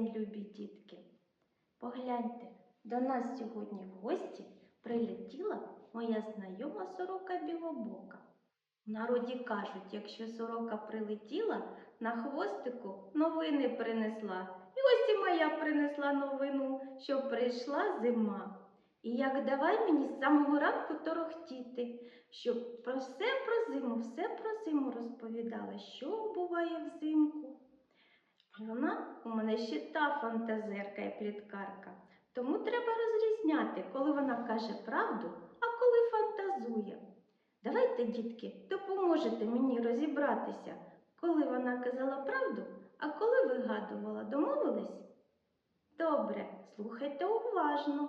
день, любі дітки. Погляньте, до нас сьогодні в гості прилетіла моя знайома сорока білобока. В народі кажуть, якщо сорока прилетіла, на хвостику новини принесла. І ось і моя принесла новину, що прийшла зима. І як давай мені з самого ранку торохтіти, щоб про все про зиму, все про зиму розповідала, що буває взимку. Вона у мене ще та фантазерка і пліткарка. Тому треба розрізняти, коли вона каже правду, а коли фантазує. Давайте, дітки, допоможете мені розібратися, коли вона казала правду, а коли вигадувала. Домовились? Добре, слухайте уважно.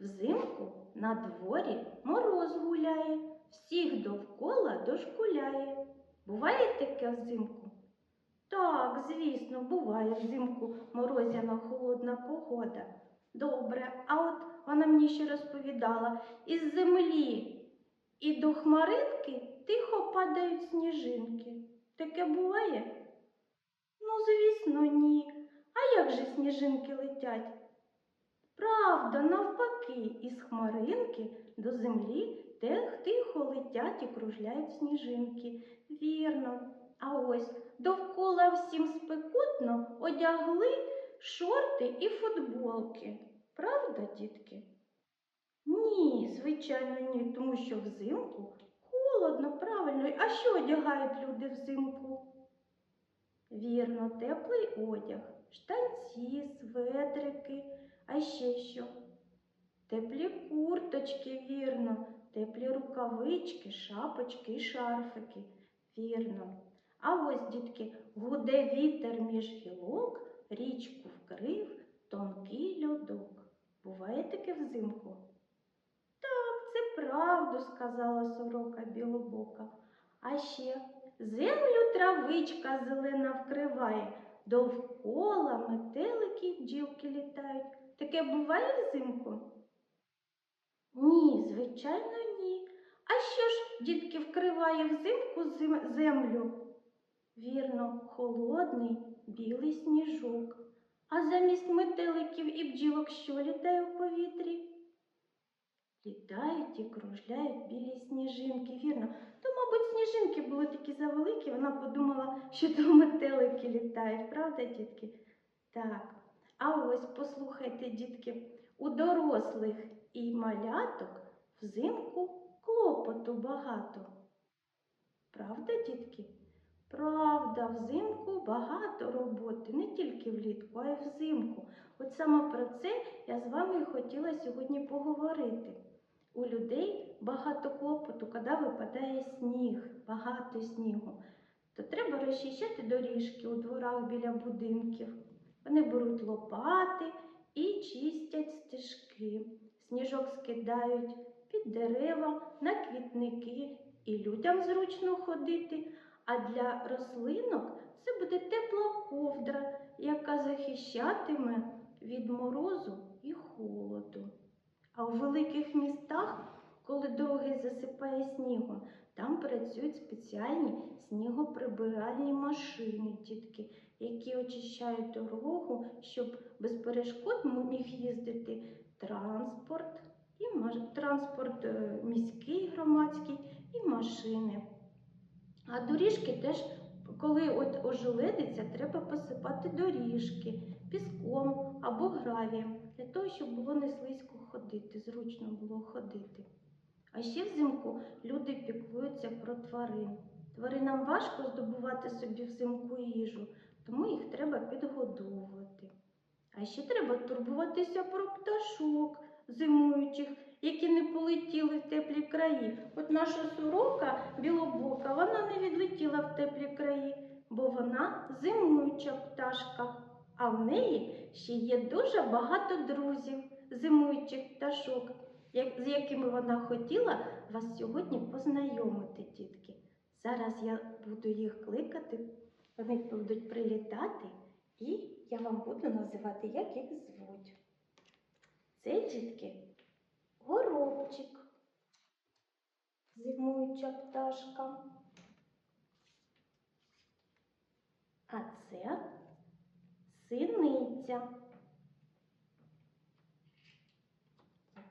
Взимку на дворі мороз гуляє, всіх довкола дошкуляє. Буває таке взимку? Так, звісно, буває взимку морозяна холодна погода. Добре, а от вона мені ще розповідала, із землі і до хмаринки тихо падають сніжинки. Таке буває? Ну, звісно, ні. А як же сніжинки летять? Правда, навпаки, із хмаринки до землі тихо летять і кружляють сніжинки. Вірно. А ось довкола всім спекотно одягли шорти і футболки. Правда, дітки? Ні, звичайно, ні, тому що взимку холодно, правильно. А що одягають люди взимку? Вірно, теплий одяг, штанці, светрики, а ще що? Теплі курточки, вірно, теплі рукавички, шапочки і шарфики. Вірно. А ось, дітки, гуде вітер між гілок, річку вкрив тонкий льодок. Буває таке взимку? Так, це правду, сказала сорока білобока. А ще землю травичка зелена вкриває, довкола метелики бджілки літають. Таке буває взимку? Ні, звичайно, ні. А що ж, дітки, вкриває взимку землю? Вірно, холодний білий сніжок. А замість метеликів і бджілок що літає в повітрі? Літають і кружляють білі сніжинки, вірно. То, мабуть, сніжинки були такі завеликі, вона подумала, що то метелики літають, правда, дітки? Так. А ось послухайте, дітки, у дорослих і маляток взимку клопоту багато. Правда, дітки? Правда, взимку багато роботи, не тільки влітку, а й взимку. От саме про це я з вами хотіла сьогодні поговорити. У людей багато клопоту, коли випадає сніг, багато снігу, то треба розчищати доріжки у дворах біля будинків. Вони беруть лопати і чистять стежки. Сніжок скидають під дерева, на квітники, і людям зручно ходити. А для рослинок це буде тепла ковдра, яка захищатиме від морозу і холоду. А у великих містах, коли дороги засипає снігом, там працюють спеціальні снігоприбиральні машини, дітки, які очищають дорогу, щоб без перешкод міг їздити транспорт, і транспорт е, міський, громадський і машини. А доріжки теж, коли от ожеледиться, треба посипати доріжки піском або гравієм, для того, щоб було не слизько ходити, зручно було ходити. А ще взимку люди піклуються про тварин. Тваринам важко здобувати собі взимку їжу, тому їх треба підгодовувати. А ще треба турбуватися про пташок зимуючих, які не полетіли в теплі краї. От наша сорока білобока, вона не відлетіла в теплі краї, бо вона зимуюча пташка. А в неї ще є дуже багато друзів, зимуючих пташок, з якими вона хотіла вас сьогодні познайомити, дітки. Зараз я буду їх кликати, вони будуть прилітати, і я вам буду називати, як їх звуть. Це дітки горобчик, зимуюча пташка. А це синиця.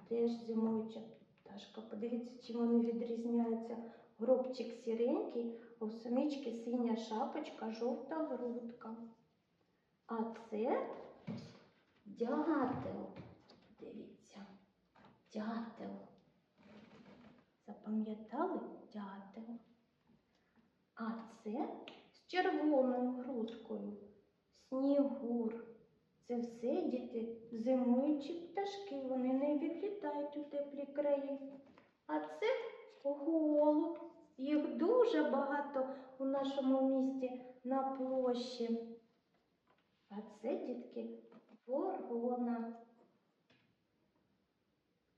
Теж зимуюча пташка. Подивіться, чим вони відрізняються. Горобчик сіренький, а у самички синя шапочка, жовта грудка. А це дятел. Дивіться, дятел. Запам'ятали дятел? А це з червоною грудкою. Снігур. Це все діти зимуючі пташки. Вони не відлітають у теплі краї. А це голуб. Їх дуже багато у нашому місті на площі. А це, дітки, ворона.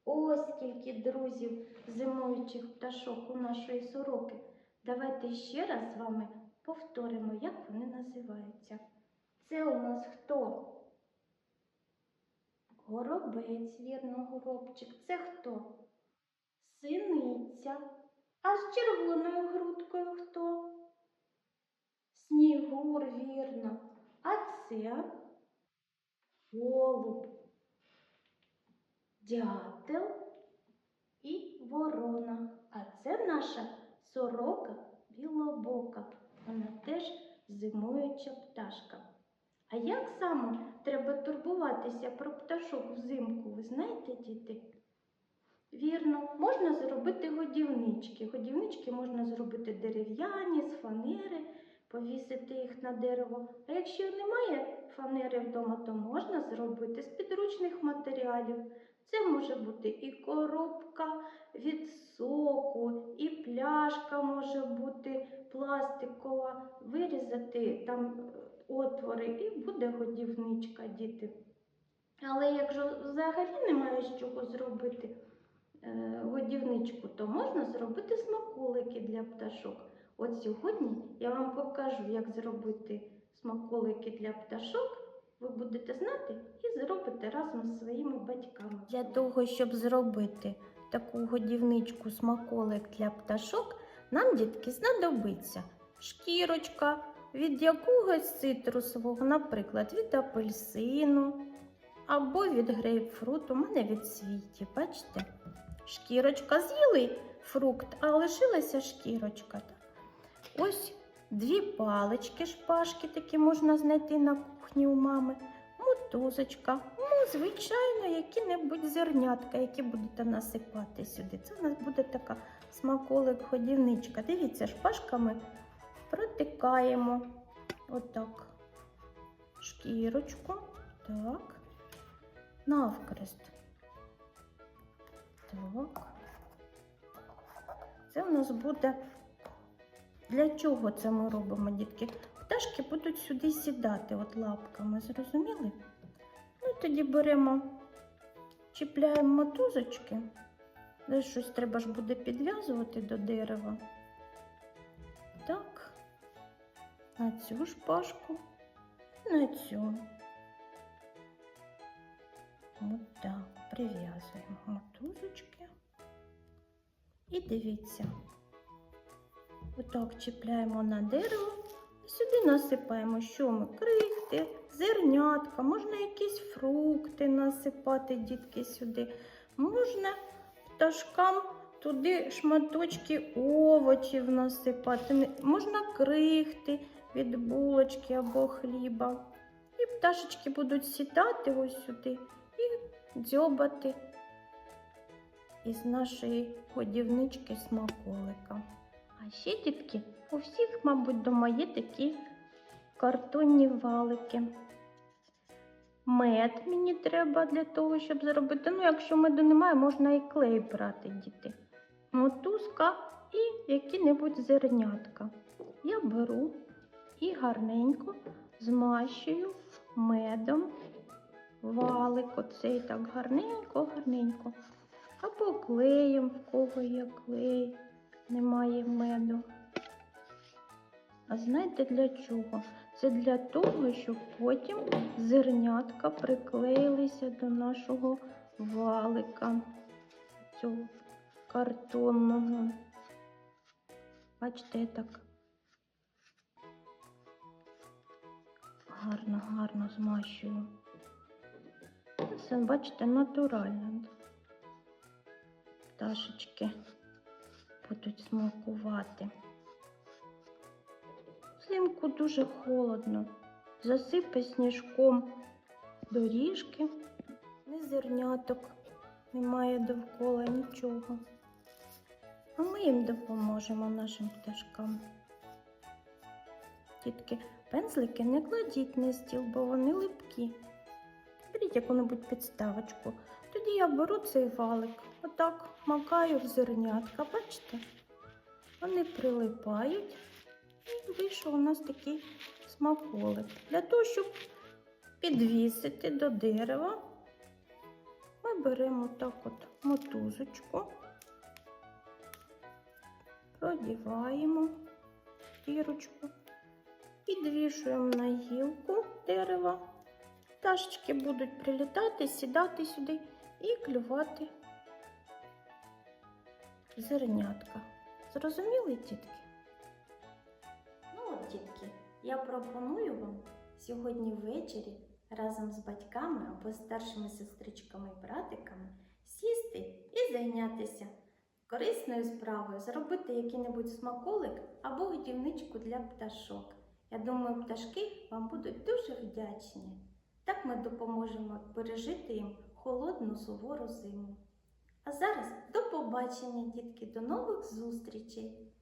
Ось скільки друзів зимуючих пташок у нашої сороки. Давайте ще раз з вами повторимо, як вони називаються. Це у нас хто? Горобець, вірно, горобчик. Це хто? Синиця. А з червоною грудкою хто? Снігур, вірно. А це голуб, дятел і ворона. А це наша сорока білобока. Вона теж зимуюча пташка. А як саме треба турбуватися про пташок взимку, ви знаєте, діти? Вірно, можна зробити годівнички. Годівнички можна зробити дерев'яні, з фанери, повісити їх на дерево. А якщо немає фанери вдома, то можна зробити з підручних матеріалів. Це може бути і коробка від соку, і пляшка може бути пластикова, вирізати там е, отвори і буде годівничка, діти. Але якщо взагалі немає з чого зробити е, годівничку, то можна зробити смаколики для пташок. От сьогодні я вам покажу, як зробити смаколики для пташок. Ви будете знати і зробите разом з своїми батьками. Для того, щоб зробити таку годівничку смаколик для пташок, нам, дітки, знадобиться шкірочка від якогось цитрусового, наприклад, від апельсину або від грейпфруту, у мене від світі, бачите? Шкірочка з'їли фрукт, а лишилася шкірочка. Ось дві палички, шпажки такі можна знайти на кухні у мами, мотузочка, ну, звичайно, які-небудь зернятка, які будете насипати сюди. Це у нас буде така смаколик-годівничка. Дивіться, шпажками протикаємо отак шкірочку, так, навкрест. Так. Це у нас буде. Для чого це ми робимо, дітки? Пташки будуть сюди сідати от лапками, зрозуміли? Ну, тоді беремо, чіпляємо мотузочки. Десь щось треба ж буде підв'язувати до дерева. Так, на цю шпажку, на цю. От так, прив'язуємо мотузочки. І дивіться. Отак чіпляємо на дерево і насипаємо, що ми крихти, зернятка, можна якісь фрукти насипати, дітки сюди. Можна пташкам туди шматочки овочів насипати, можна крихти від булочки або хліба. І пташечки будуть сідати ось сюди і дзьобати із нашої годівнички смаколика. А ще, дітки, у всіх, мабуть, дома є такі картонні валики. Мед мені треба для того, щоб зробити. Ну, якщо меду немає, можна і клей брати, діти. Мотузка і які-небудь зернятка. Я беру і гарненько змащую медом валик. Оцей так гарненько, гарненько. Або клеєм, в кого є клей немає меду. А знаєте для чого? Це для того, щоб потім зернятка приклеїлися до нашого валика цього картонного. Бачите, так гарно, гарно змащую. Це, бачите, натурально. Пташечки будуть смакувати. Взимку дуже холодно. Засипе сніжком доріжки, ні зерняток, немає довкола нічого. А ми їм допоможемо нашим пташкам. Тітки, пензлики не кладіть на стіл, бо вони липкі. Беріть яку-небудь підставочку. Тоді я беру цей валик, отак макаю в зернятка, бачите? Вони прилипають і вийшов у нас такий смаколик. Для того, щоб підвісити до дерева, ми беремо так от мотузочку, продіваємо дірочку, підвішуємо на гілку дерева. Пташечки будуть прилітати, сідати сюди і клювати зернятка. Зрозуміли, тітки? Я пропоную вам сьогодні ввечері разом з батьками або старшими сестричками і братиками сісти і зайнятися корисною справою, зробити який-небудь смаколик або годівничку для пташок. Я думаю, пташки вам будуть дуже вдячні. Так ми допоможемо пережити їм холодну сувору зиму. А зараз до побачення, дітки, до нових зустрічей!